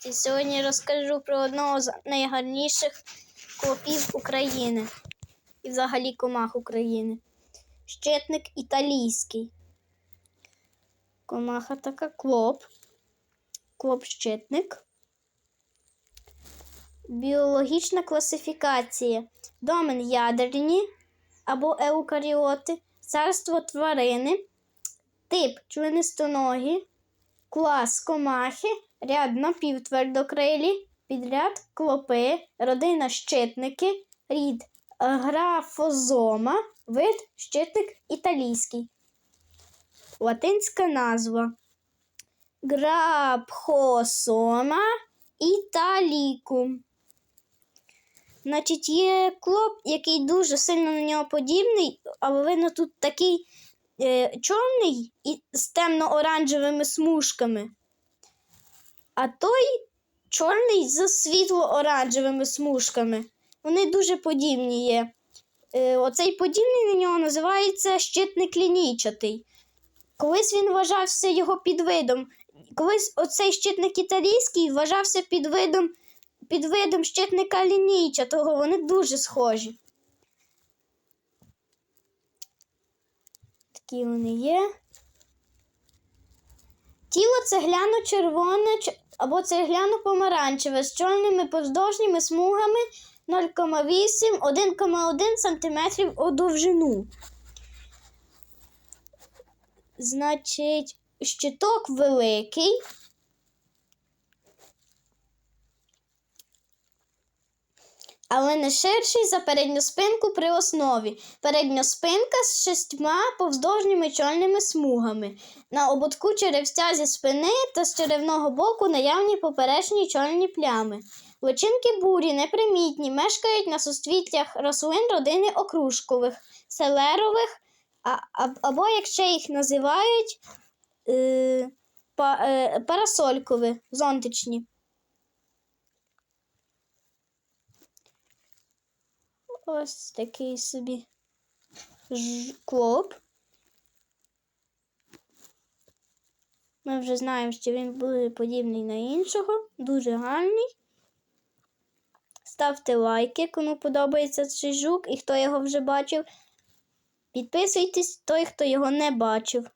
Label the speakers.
Speaker 1: Сьогодні розкажу про одного з найгарніших клопів України і взагалі комах України. Щитник італійський. Комаха така клоп. Клоп-щитник. Біологічна класифікація. Домен ядерні або еукаріоти, царство тварини, тип членистоногі, клас комахи, ряд напівтвердокрилі, підряд клопи, родина щитники, рід графозома, вид щитник італійський. Латинська назва Грапхосома італікум. Значить, є клоп, який дуже сильно на нього подібний, але видно тут такий е, чорний і з темно-оранжевими смужками. А той чорний з світло-оранжевими смужками. Вони дуже подібні є. Е, оцей подібний на нього називається щитник лінійчатий. Колись він вважався його підвидом. Колись оцей щитник італійський вважався підвидом, підвидом щитника лінійчатого. Вони дуже схожі. Такі вони є. Тіло цегляно-червоне ч- або цегляно-помаранчеве з чорними повздовжніми смугами 0,8-1,1 см у довжину. Значить, щиток великий. Але не ширший за передню спинку при основі. Передня спинка з шістьма повздовжніми чорними смугами. На ободку черевця зі спини та з черевного боку наявні поперечні чорні плями. Личинки бурі, непримітні, мешкають на суцвіттях рослин родини окружкових, селерових, а, або, як ще їх називають, е, па, е, парасолькові, зонтичні. Ось такий собі клоп. Ми вже знаємо, що він буде подібний на іншого. Дуже гарний. Ставте лайки, кому подобається цей жук і хто його вже бачив. Підписуйтесь той, хто його не бачив.